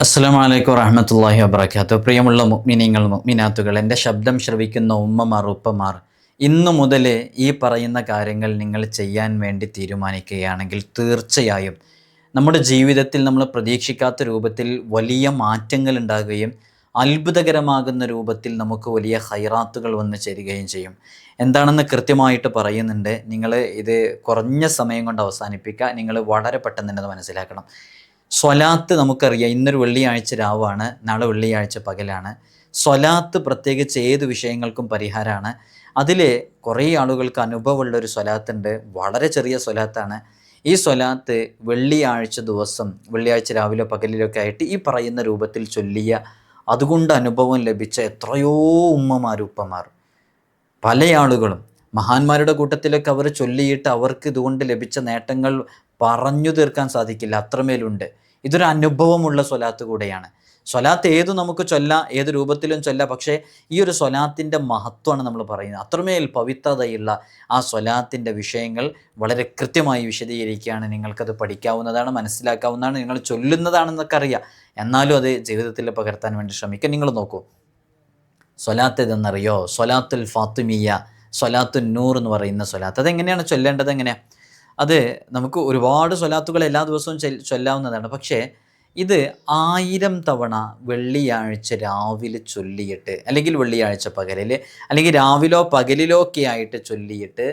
അസ്സാം വലൈക്കും വറഹമത്തല്ലാഹി വബർക്കാത്തു പ്രിയമുള്ള മുഗ്മിനീങ്ങൾ മുഗ്മിനാത്തുകൾ എന്റെ ശബ്ദം ശ്രവിക്കുന്ന ഉമ്മമാർ ഉപ്പമാർ ഇന്നു മുതൽ ഈ പറയുന്ന കാര്യങ്ങൾ നിങ്ങൾ ചെയ്യാൻ വേണ്ടി തീരുമാനിക്കുകയാണെങ്കിൽ തീർച്ചയായും നമ്മുടെ ജീവിതത്തിൽ നമ്മൾ പ്രതീക്ഷിക്കാത്ത രൂപത്തിൽ വലിയ മാറ്റങ്ങൾ ഉണ്ടാകുകയും അത്ഭുതകരമാകുന്ന രൂപത്തിൽ നമുക്ക് വലിയ ഹൈറാത്തുകൾ വന്നു ചേരുകയും ചെയ്യും. എന്താണെന്ന് കൃത്യമായിട്ട് പറയുന്നുണ്ട്. നിങ്ങൾ ഇത് കുറഞ്ഞ സമയം കൊണ്ട് അവസാനിപ്പിക്കുക. നിങ്ങൾ വളരെ പെട്ടെന്ന് തന്നെ മനസ്സിലാക്കണം. സ്വലാത്ത് നമുക്കറിയാം. ഇന്നൊരു വെള്ളിയാഴ്ച രാവാണ് നാളെ വെള്ളിയാഴ്ച പകലാണ്. സ്വലാത്ത് പ്രത്യേകിച്ച് ഏത് വിഷയങ്ങൾക്കും പരിഹാരമാണ്. അതിൽ കുറേ ആളുകൾക്ക് അനുഭവമുള്ള ഒരു സ്വലാത്തുണ്ട്. വളരെ ചെറിയ സ്വലാത്താണ്. ഈ സ്വലാത്ത് വെള്ളിയാഴ്ച ദിവസം വെള്ളിയാഴ്ച രാവിലെ പകലിലൊക്കെ ആയിട്ട് ഈ പറയുന്ന രൂപത്തിൽ ചൊല്ലിയ അതുകൊണ്ട് അനുഭവം ലഭിച്ച എത്രയോ ഉമ്മമാർ ഉപ്പമാർ പല ആളുകളും. മഹാന്മാരുടെ കൂട്ടത്തിലൊക്കെ അവർ ചൊല്ലിയിട്ട് അവർക്ക് ഇതുകൊണ്ട് ലഭിച്ച നേട്ടങ്ങൾ പറഞ്ഞു തീർക്കാൻ സാധിക്കില്ല. അത്രമേലുണ്ട്. ഇതൊരു അനുഭവമുള്ള സ്വലാത്ത് കൂടെയാണ്. സ്വലാത്ത് ഏത് നമുക്ക് ചൊല്ല ഏത് രൂപത്തിലും ചൊല്ല. പക്ഷേ ഈ ഒരു സ്വലാത്തിന്റെ മഹത്വമാണ് നമ്മൾ പറയുന്നത്. അത്രമേൽ പവിത്രതയുള്ള ആ സ്വലാത്തിന്റെ വിഷയങ്ങൾ വളരെ കൃത്യമായി വിശദീകരിക്കുകയാണ്. നിങ്ങൾക്കത് പഠിക്കാവുന്നതാണ് മനസ്സിലാക്കാവുന്നതാണ് നിങ്ങൾ ചൊല്ലുന്നതാണെന്നൊക്കെ അറിയാം. എന്നാലും അത് ജീവിതത്തിൽ പകർത്താൻ വേണ്ടി ശ്രമിക്കുക നിങ്ങൾ നോക്കൂ. സ്വലാത്ത് ഇതെന്നറിയോ സ്വലാത്തുൽ ഫാത്തുമിയ സ്വലാത്തുൽ നൂർ എന്ന് പറയുന്ന സ്വലാത്ത്. അതെങ്ങനെയാണ് ചൊല്ലേണ്ടത്? എങ്ങനെയാണ് അത് നമുക്ക് ഒരുപാട് സ്വലാത്തുകൾ എല്ലാ ദിവസവും ചൊല്ലാവുന്നതാണ്. പക്ഷേ ഇത് ആയിരം തവണ വെള്ളിയാഴ്ച രാവിലെ ചൊല്ലിയിട്ട് അല്ലെങ്കിൽ വെള്ളിയാഴ്ച പകലിൽ അല്ലെങ്കിൽ രാവിലോ പകലിലോ ഒക്കെ ആയിട്ട് ചൊല്ലിയിട്ട്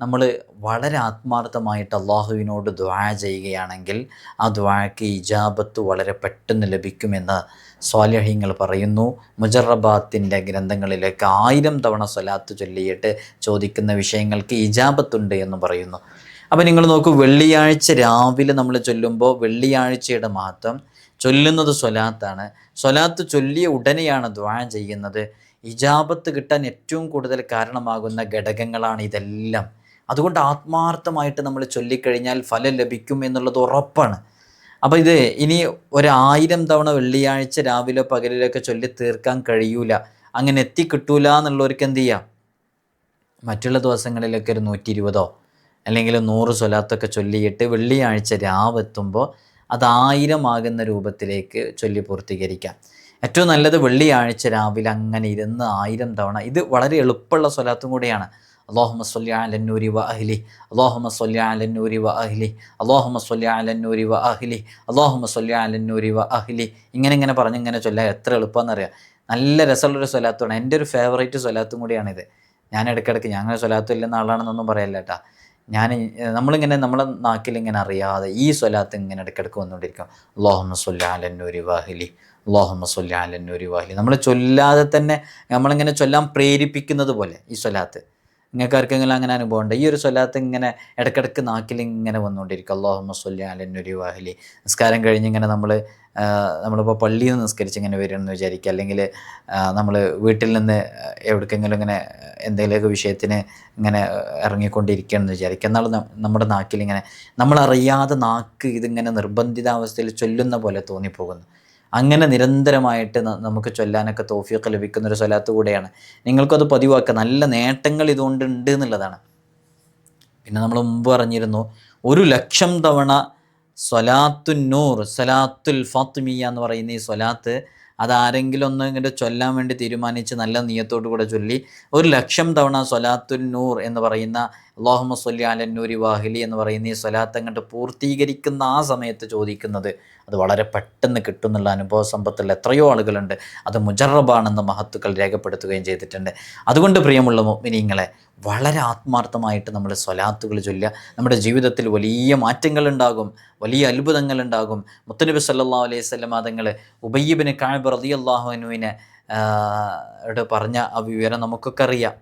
നമ്മൾ വളരെ ആത്മാർത്ഥമായിട്ട് അള്ളാഹുവിനോട് ദ്വാ ചെയ്യുകയാണെങ്കിൽ ആ ദ്വാക്ക് ഇജാബത്ത് വളരെ പെട്ടെന്ന് ലഭിക്കുമെന്ന് സ്വാലഹ്യങ്ങൾ പറയുന്നു. മുജറബാത്തിന്റെ ഗ്രന്ഥങ്ങളിലേക്ക് ആയിരം തവണ സ്വലാത്ത് ചൊല്ലിയിട്ട് ചോദിക്കുന്ന വിഷയങ്ങൾക്ക് ഇജാബത്തുണ്ട് എന്ന് പറയുന്നു. അപ്പോൾ നിങ്ങൾ നോക്കൂ വെള്ളിയാഴ്ച രാവിലെ നമ്മൾ ചൊല്ലുമ്പോൾ വെള്ളിയാഴ്ചയുടെ മാത്രം ചൊല്ലുന്നത് സ്വലാത്താണ്. സ്വലാത്ത് ചൊല്ലിയ ഉടനെയാണ് ദ്വാ ചെയ്യുന്നത്. ഇജാബത്ത് കിട്ടാൻ ഏറ്റവും കൂടുതൽ കാരണമാകുന്ന ഘടകങ്ങളാണ് ഇതെല്ലാം. അതുകൊണ്ട് ആത്മാർത്ഥമായിട്ട് നമ്മൾ ചൊല്ലിക്കഴിഞ്ഞാൽ ഫലം ലഭിക്കും എന്നുള്ളത് ഉറപ്പാണ്. അപ്പോൾ ഇത് ഇനി ഒരായിരം തവണ വെള്ളിയാഴ്ച രാവിലെ പകലിലൊക്കെ ചൊല്ലി തീർക്കാൻ കഴിയൂല. അങ്ങനെ എത്തിക്കിട്ടൂല എന്നുള്ളവർക്ക് എന്ത് ചെയ്യാം? മറ്റുള്ള ദിവസങ്ങളിലൊക്കെ ഒരു നൂറ്റി ഇരുപതോ അല്ലെങ്കിൽ നൂറ് സ്വലാത്തൊക്കെ ചൊല്ലിയിട്ട് വെള്ളിയാഴ്ച രാവെത്തുമ്പോൾ അത് ആയിരമാകുന്ന രൂപത്തിലേക്ക് ചൊല്ലി പൂർത്തീകരിക്കാം. ഏറ്റവും നല്ലത് വെള്ളിയാഴ്ച രാവിലെ അങ്ങനെ ഇരുന്ന് ആയിരം തവണ. ഇത് വളരെ എളുപ്പമുള്ള സ്വലാത്തും കൂടിയാണ്. അള്ളാഹുമ സൊല്ലി അലന്നൂരി വ അഹ്ലി. അള്ളാഹുമ സൊല്ലി അലന്നൂരി വ അഹ്ലി. അള്ളാഹുമ സൊല്ലി അലന്നൂരി വ അഹ്ലി. അള്ളാഹുമ സൊല്ലി അലന്നൂരി വ അഹ്ലി. ഇങ്ങനെ ഇങ്ങനെ പറഞ്ഞിങ്ങനെ ചൊല്ലാൻ എത്ര എളുപ്പമെന്നറിയാം. നല്ല രസമുള്ളൊരു സ്വലാത്തുമാണ്. എന്റെ ഒരു ഫേവറേറ്റ് സ്വലാത്തും കൂടിയാണിത്. ഞാൻ ഇടയ്ക്കിടയ്ക്ക് ഞാൻ അങ്ങനെ സ്വലാത്തും ഇല്ലെന്ന ആളാണെന്നൊന്നും പറയല്ല കേട്ടാ. ഞാൻ നമ്മളിങ്ങനെ നമ്മളെ നാക്കിൽ ഇങ്ങനെ അറിയാതെ ഈ സ്വലാത്ത് ഇങ്ങനെ ഇടയ്ക്കിടയ്ക്ക് വന്നുകൊണ്ടിരിക്കും. അള്ളാഹുമ്മ സുല്ലാലന്നൂരി വാഹിലി അള്ളാഹുമ്മ വാഹലി അലന്നൂരി വാഹിലി. നമ്മൾ ചൊല്ലാതെ തന്നെ നമ്മളിങ്ങനെ ചൊല്ലാൻ പ്രേരിപ്പിക്കുന്നത് പോലെ ഈ സ്വലാത്ത്. നിങ്ങൾക്ക് ആർക്കെങ്കിലും അങ്ങനെ അനുഭവം ഉണ്ട് ഈ ഒരു സ്വലാത്ത് ഇങ്ങനെ ഇടക്കിടക്ക് നാക്കിൽ ഇങ്ങനെ വന്നുകൊണ്ടിരിക്കും. അള്ളാഹുമ്മ സൊല്ലി അലന്നൊരു വാഹലി നിസ്കാരം കഴിഞ്ഞ് ഇങ്ങനെ നമ്മൾ നമ്മളിപ്പോൾ പള്ളിയിൽ നിന്ന് നിസ്കരിച്ച് ഇങ്ങനെ വരികയെന്ന് വിചാരിക്കുക. അല്ലെങ്കിൽ നമ്മൾ വീട്ടിൽ നിന്ന് എവിടേക്കെങ്കിലും ഇങ്ങനെ എന്തെങ്കിലുമൊക്കെ വിഷയത്തിന് ഇങ്ങനെ ഇറങ്ങിക്കൊണ്ടിരിക്കുകയാണെന്ന് വിചാരിക്കുക. എന്നാൽ നമ്മുടെ നാക്കിൽ ഇങ്ങനെ നമ്മളറിയാതെ നാക്ക് ഇതിങ്ങനെ നിർബന്ധിതാവസ്ഥയിൽ ചൊല്ലുന്ന പോലെ തോന്നിപ്പോകുന്നു. അങ്ങനെ നിരന്തരമായിട്ട് നമുക്ക് ചൊല്ലാനൊക്കെ തോഫിയൊക്കെ ലഭിക്കുന്ന ഒരു സ്വലാത്ത് കൂടെയാണ്. നിങ്ങൾക്കത് പതിവാക്കുക. നല്ല നേട്ടങ്ങൾ ഇതുകൊണ്ട് ഉണ്ട് എന്നുള്ളതാണ്. പിന്നെ നമ്മൾ മുമ്പ് പറഞ്ഞിരുന്നു ഒരു ലക്ഷം തവണ സ്വലാത്തു നൂർ സ്വലാത്തുൽ ഫാത്തുമിയ എന്ന് പറയുന്ന ഈ സ്വലാത്ത് അതാരെങ്കിലും ഒന്ന് ഇങ്ങനെ ചൊല്ലാൻ വേണ്ടി തീരുമാനിച്ച് നല്ല നീയത്തോടു കൂടെ ചൊല്ലി ഒരു ലക്ഷം തവണ സ്വലാത്തുൽ നൂർ എന്ന് പറയുന്ന അള്ളാഹുമ സൊല്ലി അലന്നൂരി വാഹിലി എന്ന് പറയുന്ന ഈ സ്വലാത്ത് അങ്ങോട്ട് പൂർത്തീകരിക്കുന്ന ആ സമയത്ത് ചോദിക്കുന്നത് അത് വളരെ പെട്ടെന്ന് കിട്ടുന്നുള്ള അനുഭവ സമ്പത്തിൽ എത്രയോ ആളുകളുണ്ട്. അത് മുജറബാണെന്ന് മഹത്തുക്കൾ രേഖപ്പെടുത്തുകയും ചെയ്തിട്ടുണ്ട്. അതുകൊണ്ട് പ്രിയമുള്ള മിനിങ്ങളെ വളരെ ആത്മാർത്ഥമായിട്ട് നമ്മൾ സ്വലാത്തുകൾ ചൊല്ലുക. നമ്മുടെ ജീവിതത്തിൽ വലിയ മാറ്റങ്ങൾ ഉണ്ടാകും വലിയ അത്ഭുതങ്ങൾ ഉണ്ടാകും മുത്തനബി സല്ലാ അലൈഹി സ്വലം അതങ്ങൾ ഉബയ്യബിന് കാഴ്ബ് റതി അള്ളാഹുനുവിനെ പറഞ്ഞ ആ വിവരം നമുക്കൊക്കെ അറിയാം.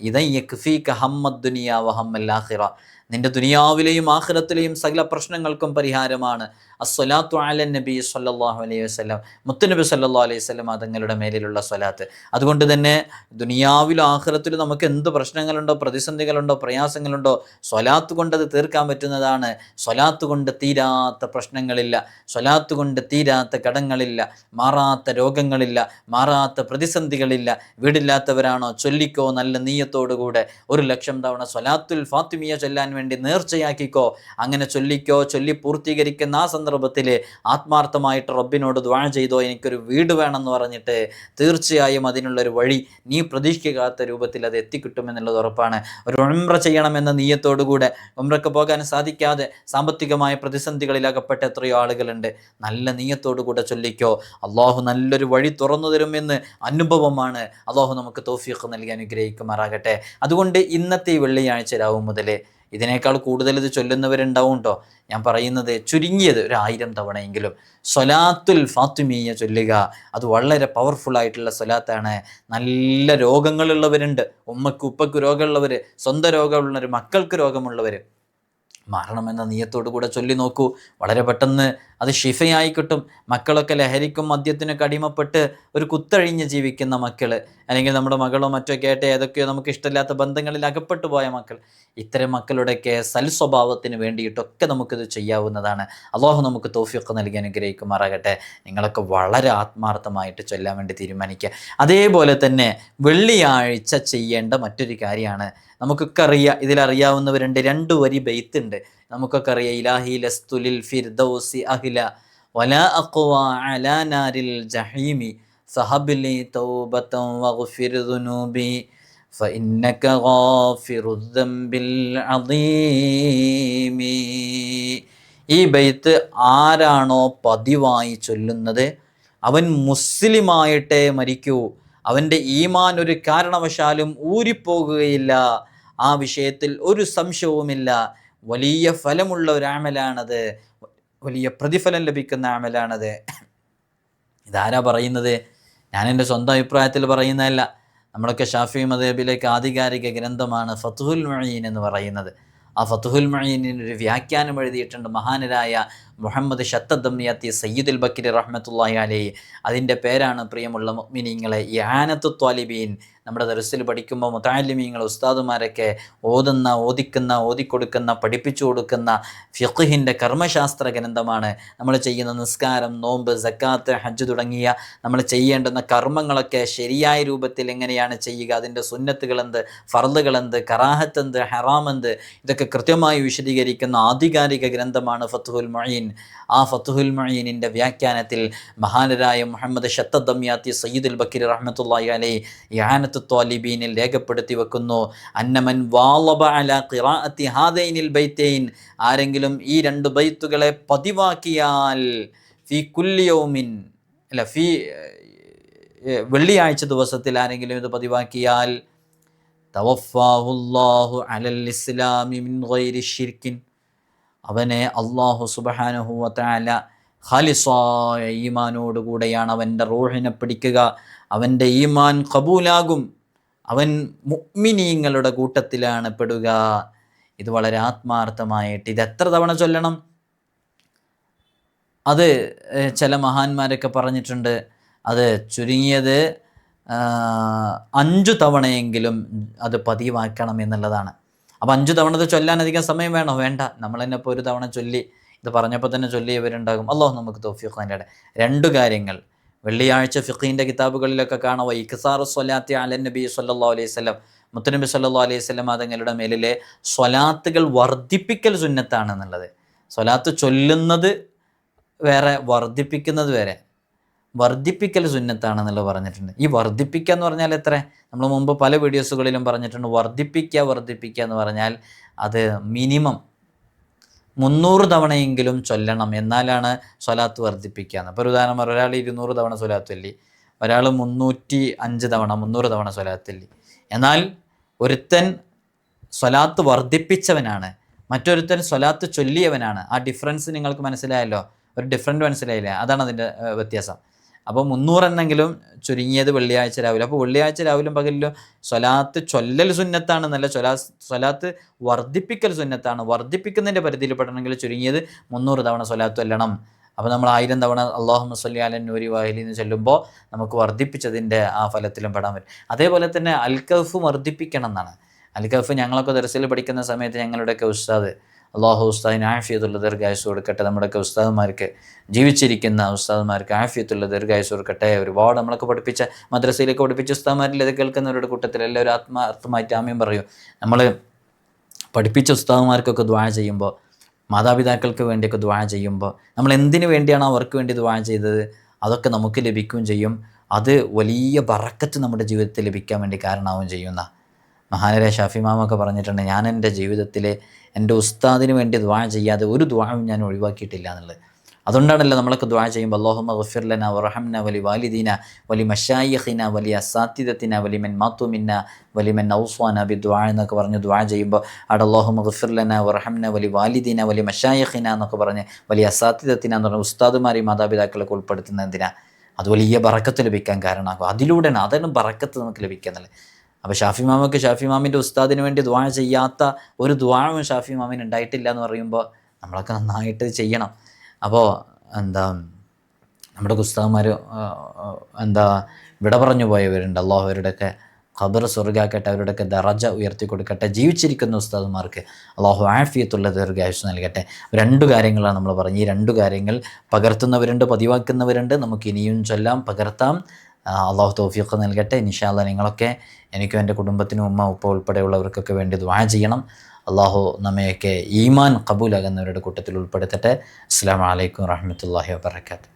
ഇതൻ യക്ഫീക ഹമ്മദ് ദുനിയ വഹമ്മൽ ആഖിറ. നിന്റെ ദുനിയാവിലെയും ആഖിറത്തിലെയും സകല പ്രശ്നങ്ങൾക്കും പരിഹാരമാണ്. അസ്വലാത്തു അലൻ നബി സല്ലല്ലാഹു അലൈഹി വസല്ലം. മുത്തുനബി സല്ലാ അലൈഹി വസല്ലം തങ്ങളുടെ മേലിലുള്ള സ്വലാത്ത്. അതുകൊണ്ട് തന്നെ ദുനിയാവിലും ആഖിറത്തിലും നമുക്ക് എന്ത് പ്രശ്നങ്ങളുണ്ടോ പ്രതിസന്ധികളുണ്ടോ പ്രയാസങ്ങളുണ്ടോ സ്വലാത്ത് കൊണ്ട് അത് തീർക്കാൻ പറ്റുന്നതാണ്. സ്വലാത്ത് കൊണ്ട് തീരാത്ത പ്രശ്നങ്ങളില്ല. സ്വലാത്ത് കൊണ്ട് തീരാത്ത കടങ്ങളില്ല. മാറാത്ത രോഗങ്ങളില്ല. മാറാത്ത പ്രതിസന്ധികളില്ല. വീടില്ലാത്തവരാണോ? ചൊല്ലിക്കോ നല്ല നീയത്തോടുകൂടെ. ഒരു ലക്ഷം തവണ സ്വലാത്തുൽ ഫാത്തിമിയ ചൊല്ലാൻ വേണ്ടി നേർച്ചയാക്കിക്കോ. അങ്ങനെ ചൊല്ലിക്കോ ചൊല്ലി പൂർത്തീകരിക്കുന്ന ആ സന്ദർഭത്തിൽ ആത്മാർത്ഥമായിട്ട് റബ്ബിനോട് ദ്വാ ചെയ്തോ എനിക്കൊരു വീട് വേണമെന്ന് പറഞ്ഞിട്ട് തീർച്ചയായും അതിനുള്ളൊരു വഴി നീ പ്രതീക്ഷിക്കാത്ത രൂപത്തിൽ അത് എത്തിക്കിട്ടുമെന്നുള്ളത് ഉറപ്പാണ്. ഒരു ഉമ്ര ചെയ്യണമെന്ന നീയത്തോടുകൂടെ ഉമ്രക്ക് പോകാൻ സാധിക്കാതെ സാമ്പത്തികമായ പ്രതിസന്ധികളിൽ അകപ്പെട്ട എത്രയോ ആളുകളുണ്ട്. നല്ല നീയത്തോടുകൂടെ ചൊല്ലിക്കോ അള്ളാഹു നല്ലൊരു വഴി തുറന്നു തരുമെന്ന് അനുഭവമാണ് അള്ളാഹു നമുക്ക് തോഫിയൊക്കെ നൽകി അനുഗ്രഹിക്കുമാറാകട്ടെ. അതുകൊണ്ട് ഇന്നത്തെ ഈ വെള്ളിയാഴ്ച രാവും മുതൽ ഇതിനേക്കാൾ കൂടുതൽ ഇത് ചൊല്ലുന്നവരുണ്ടാവും കേട്ടോ ഞാൻ പറയുന്നത് ചുരുങ്ങിയത് ഒരു ആയിരം തവണയെങ്കിലും. സൊലാത്തുൽ ഫാത്തുമീയ ചൊല്ലുക അത് വളരെ പവർഫുൾ ആയിട്ടുള്ള സൊലാത്താണ് നല്ല രോഗങ്ങളുള്ളവരുണ്ട്. ഉമ്മക്ക് ഉപ്പക്ക് രോഗമുള്ളവർ സ്വന്തം രോഗമുള്ളവർ മക്കൾക്ക് രോഗമുള്ളവർ മാറണമെന്ന നീയത്തോടു കൂടെ ചൊല്ലി നോക്കൂ വളരെ പെട്ടെന്ന് അത് ഷിഫയായി കിട്ടും. മക്കളൊക്കെ ലഹരിക്കും മദ്യത്തിനൊക്കെ അടിമപ്പെട്ട് ഒരു കുത്തഴിഞ്ഞ് ജീവിക്കുന്ന മക്കൾ അല്ലെങ്കിൽ നമ്മുടെ മകളോ മറ്റോ കേട്ട് ഏതൊക്കെയോ നമുക്ക് ഇഷ്ടമില്ലാത്ത ബന്ധങ്ങളിൽ അകപ്പെട്ടു പോയ മക്കൾ ഇത്തരം മക്കളുടെയൊക്കെ സൽസ്വഭാവത്തിന് വേണ്ടിയിട്ടൊക്കെ നമുക്കിത് ചെയ്യാവുന്നതാണ്. അള്ളാഹു നമുക്ക് തോഫിയൊക്കെ നൽകി അനുഗ്രഹിക്കുമാറാകട്ടെ. നിങ്ങളൊക്കെ വളരെ ആത്മാർത്ഥമായിട്ട് ചൊല്ലാൻ വേണ്ടി തീരുമാനിക്കുക. അതേപോലെ തന്നെ വെള്ളിയാഴ്ച ചെയ്യേണ്ട മറ്റൊരു കാര്യമാണ്. നമുക്കൊക്കെ അറിയാം ഇതിലറിയാവുന്നവരുണ്ട്. രണ്ട് വരി ബെയ്ത്ത് ഉണ്ട് നമുക്കൊക്കെ അറിയാം ഇലാഹി ലസ്തുലിൽ ഫിർദൗസി അഹില വല അഖ്വ അലാ നാരിൽ ജഹീമി സഹബിലി തൗബതൻ വഗ്ഫിർ ദുനൂബി فإنك غافر الذنب العظيم ഈ ബെയ്ത്ത് ആരാണോ പതിവായി ചൊല്ലുന്നത് അവൻ മുസ്ലിമായിട്ടേ മരിക്കൂ അവൻ്റെ ഈമാൻ ഒരു കാരണവശാലും ഊരിപ്പോകുകയില്ല ആ വിഷയത്തിൽ ഒരു സംശയവുമില്ല വലിയ ഫലമുള്ള ഒരു ആമലാണത്. വലിയ പ്രതിഫലം ലഭിക്കുന്ന ആമലാണത്. ഇതാരാ പറയുന്നത്? ഞാൻ എന്റെ സ്വന്തം അഭിപ്രായത്തിൽ പറയുന്നതല്ല. നമ്മളൊക്കെ ഷാഫി മദേബിലേക്ക് ആധികാരിക ഗ്രന്ഥമാണ് ഫത്തുഹുൽ മഴീൻ എന്ന് പറയുന്നത്. ആ ഫത്തുഹുൽ മഴീനിന് ഒരു വ്യാഖ്യാനം എഴുതിയിട്ടുണ്ട് മഹാനരായ മുഹമ്മദ് ഷത്തദ്ദമ്യാത്തി സയ്യിദുൽ ബക്കിർ റഹ്മത്തുള്ളാഹി അലൈഹി. അതിന്റെ പേരാണ് പ്രിയമുള്ള മുഅ്മിനീങ്ങളെ. ഈ ത്വാലിബീൻ നമ്മുടെ ദർസിൽ പഠിക്കുമ്പോൾ മുത്താലിമീങ്ങൾ ഉസ്താദുമാരൊക്കെ ഓതുന്ന ഓദിക്കുന്ന ഓതിക്കൊടുക്കുന്ന പഠിപ്പിച്ചു കൊടുക്കുന്ന ഫിഖിന്റെ കർമ്മശാസ്ത്ര ഗ്രന്ഥമാണ് നമ്മൾ ചെയ്യുന്ന നിസ്കാരം നോമ്പ് സക്കാത്ത് ഹജ്ജ് തുടങ്ങിയ നമ്മൾ ചെയ്യേണ്ടുന്ന കർമ്മങ്ങളൊക്കെ ശരിയായ രൂപത്തിൽ എങ്ങനെയാണ് ചെയ്യുക അതിന്റെ സുന്നത്തുകൾ എന്ത് ഫർദുകൾ എന്ത് കറാഹത്ത് എന്ത് ഹറാം ഇതൊക്കെ കൃത്യമായി വിശദീകരിക്കുന്ന ആധികാരിക ഗ്രന്ഥമാണ് ഫത്തുഹുൽ ആ ഫത്തുഹുൽ മൊയ്നിന്റെ വ്യാഖ്യാനത്തിൽ മഹാനരായ മുഹമ്മദ് ഷത്തദ്ദമ്യാത്തി സയ്യിദുൽ ബക്കീർ റഹ്മത്തുള്ളാഹി അലൈ യാനത്ത് ത്വാലിബീനിൽ രേഖപ്പെടുത്തി വെക്കുന്നു. അന്നമൻ വാളബ അല ഖിറാഅത്തി ഹാദൈനിൽ ബൈത്തൈൻ ആരെങ്കിലും ഈ രണ്ട് ബൈത്തുകളെ പതിവാക്കിയാൽ ഫി കുല്യൗമിൻ അല്ല ഫി വെള്ളിയാഴ്ച ദിവസത്തിൽ ആരെങ്കിലും ഇത് പതിവാക്കിയാൽ തവഫാഹുല്ലാഹു അലൽ ഇസ്ലാമി മിൻ ഗൈരി ഷിർക്കിൻ അവനെ അള്ളാഹു സുബഹാനഹു വതആല ഖാലിസായ ഈമാനോടുകൂടെയാണ് അവന്റെ റൂഹിനെ പിടിക്കുക. അവന്റെ ഈമാൻ കബൂലാകും അവൻ മുഅ്മിനീങ്ങളുടെ കൂട്ടത്തിലാണ് പെടുക. ഇത് വളരെ ആത്മാർത്ഥമായിട്ട് ഇത് എത്ര തവണ ചൊല്ലണം? അത് ചില മഹാന്മാരൊക്കെ പറഞ്ഞിട്ടുണ്ട്. അത് ചുരുങ്ങിയത് അഞ്ചു തവണയെങ്കിലും അത് പതിവാക്കണം എന്നുള്ളതാണ്. അപ്പം അഞ്ചു തവണ ഇത് ചൊല്ലാൻ അധികം സമയം വേണോ? വേണ്ട. നമ്മൾ തന്നെ ഇപ്പോൾ ഒരു തവണ ചൊല്ലി ഇത് പറഞ്ഞപ്പോൾ തന്നെ ചൊല്ലിയവരുണ്ടാകും അല്ലോ നമുക്ക് തോഫിഖാന്റെ രണ്ട് കാര്യങ്ങൾ. വെള്ളിയാഴ്ച ഫിഖീന്റെ കിതാബുകളിലൊക്കെ കാണാവ ഇഖ്സാർ സ്വലാത്തി അലൻ നബി സല്ലാ അലൈഹി സ്വലം മുത്തനബി സല്ലാ അലൈഹി സ്വലം അതുങ്ങളുടെ മേലിലെ സ്വലാത്തുകൾ വർദ്ധിപ്പിക്കൽ സുന്നത്താണെന്നുള്ളത് സ്വലാത്ത് ചൊല്ലുന്നത് വേറെ വർദ്ധിപ്പിക്കുന്നത് വേറെ. വർദ്ധിപ്പിക്കൽ സുന്നത്താണെന്നുള്ളത് പറഞ്ഞിട്ടുണ്ട്. ഈ വർദ്ധിപ്പിക്കുക എന്ന് പറഞ്ഞാൽ എത്ര? നമ്മൾ മുമ്പ് പല വീഡിയോസുകളിലും പറഞ്ഞിട്ടുണ്ട് വർദ്ധിപ്പിക്കുക വർദ്ധിപ്പിക്കുക എന്ന് പറഞ്ഞാൽ അത് മിനിമം മുന്നൂറ് തവണയെങ്കിലും ചൊല്ലണം. എന്നാലാണ് സ്വലാത്ത് വർദ്ധിപ്പിക്കുക എന്ന്. അപ്പോൾ ഉദാഹരണം ഒരാൾ ഇരുന്നൂറ് തവണ സ്വലാത്ത് ചൊല്ലി ഒരാൾ മുന്നൂറ്റി അഞ്ച് തവണ മുന്നൂറ് തവണ സ്വലാത്ത് ചൊല്ലി. എന്നാൽ ഒരുത്തൻ സ്വലാത്ത് വർദ്ധിപ്പിച്ചവനാണ് മറ്റൊരുത്തൻ സ്വലാത്ത് ചൊല്ലിയവനാണ്. ആ ഡിഫറൻസ് നിങ്ങൾക്ക് മനസ്സിലായല്ലോ? ഒരു ഡിഫറന്റ് മനസ്സിലായില്ലേ? അതാണ് അതിന്റെ വ്യത്യാസം. അപ്പോൾ മുന്നൂറെന്നെങ്കിലും ചുരുങ്ങിയത് വെള്ളിയാഴ്ച രാവിലെ. അപ്പോൾ വെള്ളിയാഴ്ച രാവിലെ പകലിലും സ്വലാത്ത് ചൊല്ലൽ സുന്നത്താണ്. നല്ല സ്വലാ സ്വലാത്ത് വർദ്ധിപ്പിക്കൽ സുന്നത്താണ്. വർദ്ധിപ്പിക്കുന്നതിന്റെ പരിധിയിൽ പെടണമെങ്കിൽ ചുരുങ്ങിയത് മുന്നൂറ് തവണ സ്വലാത്ത് ചൊല്ലണം. അപ്പോൾ നമ്മൾ ആയിരം തവണ അള്ളാഹു മുസ്ലി അലൻ നൂരി വാഹിലി എന്ന് ചൊല്ലുമ്പോൾ നമുക്ക് വർദ്ധിപ്പിച്ചതിന്റെ ആ ഫലത്തിലും പെടാൻ പറ്റും. അതേപോലെ തന്നെ അൽക്കഫ് വർദ്ധിപ്പിക്കണം എന്നാണ്. അൽക്കഫ് ഞങ്ങളൊക്കെ ദർസിൽ പഠിക്കുന്ന സമയത്ത് ഞങ്ങളുടെയൊക്കെ ഉസ്താദ് അള്ളാഹു ഉസ്താദിന് ആഫിയത്തുള്ള ദീർഘായുസ് കൊടുക്കട്ടെ. നമ്മുടെയൊക്കെ ഉസ്താദുമാർക്ക് ജീവിച്ചിരിക്കുന്ന ഉസ്താദുമാർക്ക് ആഫിയത്തുള്ള ദീർഘായുസ് കൊടുക്കട്ടെ. ഒരുപാട് നമ്മളൊക്കെ പഠിപ്പിച്ച മദ്രസയിലൊക്കെ പഠിപ്പിച്ച ഉസ്താദന്മാരിൽ ഇത് കേൾക്കുന്നവരുടെ കൂട്ടത്തിൽ എല്ലാവരും ആത്മാർത്ഥമായിട്ട് ആമ്യം പറയും. നമ്മൾ പഠിപ്പിച്ച ഉസ്താദന്മാർക്കൊക്കെ ദ്വാ ചെയ്യുമ്പോൾ മാതാപിതാക്കൾക്ക് വേണ്ടിയൊക്കെ ദ്വാ ചെയ്യുമ്പോൾ നമ്മൾ എന്തിനു വേണ്ടിയാണ് അവർക്ക് വേണ്ടി ദ്വാ ചെയ്തത്? അതൊക്കെ നമുക്ക് ലഭിക്കുകയും ചെയ്യും. അത് വലിയ ബറക്കത്ത് നമ്മുടെ ജീവിതത്തിൽ ലഭിക്കാൻ വേണ്ടി കാരണമാവുകയും ചെയ്യുന്ന മഹാനരെ ഷാഫിമാമൊക്കെ പറഞ്ഞിട്ടുണ്ട് ഞാൻ എന്റെ ജീവിതത്തിൽ എന്റെ ഉസ്താദിന് വേണ്ടി ദ്വാ ചെയ്യാതെ ഒരു ദ്വാവും ഞാൻ ഒഴിവാക്കിയിട്ടില്ല എന്നുള്ളത്. അതുകൊണ്ടാണല്ലോ നമ്മളൊക്കെ ദ്വാ ചെയ്യുമ്പോൾ അള്ളാഹുമ ഗഫിർലന വറഹംന വലി വാലിദീന വലി മഷായിഖിന വലി അസാത്തിദത്തിന വലിമൻ മാത്തുമിന്ന വലിമൻ ഔസ്വാന ബി ദ്വാ എന്നൊക്കെ പറഞ്ഞ് ദ്വാ ചെയ്യുമ്പോൾ അവിടെ അള്ളാഹുമ ഗഫിർലന വറഹംന വലി വാലിദീന വലി മഷായിഖിന എന്നൊക്കെ പറഞ്ഞ് വലിയ അസാത്തിദത്തിന എന്ന് പറഞ്ഞ ഉസ്താദുമാരെയും മാതാപിതാക്കളൊക്കെ ഉൾപ്പെടുത്തുന്ന എന്തിനാ? അത് വലിയ ബറക്കത്ത് ലഭിക്കാൻ കാരണമാകും. അതിലൂടെയാണ് അതാണ് ബറക്കത്ത് നമുക്ക് ലഭിക്കുന്നത് അപ്പോൾ ഷാഫി മാമക്ക് ഷാഫി മാമിന്റെ ഉസ്താദിന് വേണ്ടി ദ്വാ ചെയ്യാത്ത ഒരു ദ്വാഴവും ഷാഫി മാമിന് ഉണ്ടായിട്ടില്ല എന്ന് പറയുമ്പോൾ നമ്മളൊക്കെ നന്നായിട്ട് ചെയ്യണം. അപ്പോൾ എന്താ നമ്മുടെ ഉസ്താദ്മാർ എന്താ വിട പറഞ്ഞു പോയവരുണ്ട്. അള്ളാഹു അവരുടെയൊക്കെ ഖബർ സ്വർഗാക്കട്ടെ അവരുടെയൊക്കെ ദറജ ഉയർത്തി കൊടുക്കട്ടെ ജീവിച്ചിരിക്കുന്ന ഉസ്താദുമാർക്ക് അള്ളാഹു ആഫിയത്തുള്ള ദീർഘായുസ് നൽകട്ടെ. രണ്ട് കാര്യങ്ങളാണ് നമ്മൾ പറഞ്ഞത്. ഈ രണ്ട് കാര്യങ്ങൾ പകർത്തുന്നവരുണ്ട് പതിവാക്കുന്നവരുണ്ട്. നമുക്ക് ഇനിയും ചൊല്ലാം പകർത്താം. അള്ളാഹു തൗഫീഖ് നൽകട്ടെ. ഇൻഷാല്ല നിങ്ങളൊക്കെ എനിക്കും എന്റെ കുടുംബത്തിനും ഉമ്മ ഉപ്പ ഉൾപ്പെടെയുള്ളവർക്കൊക്കെ വേണ്ടി ദ്വാ ചെയ്യണം. അള്ളാഹു നമ്മയൊക്കെ ഈമാൻ കബൂലാകുന്നവരുടെ കൂട്ടത്തിൽ ഉൾപ്പെടുത്തട്ടെ. അസ്സാം വലൈക്കും വാഹമത്തല്ലാഹി വാബർക്കാത്തു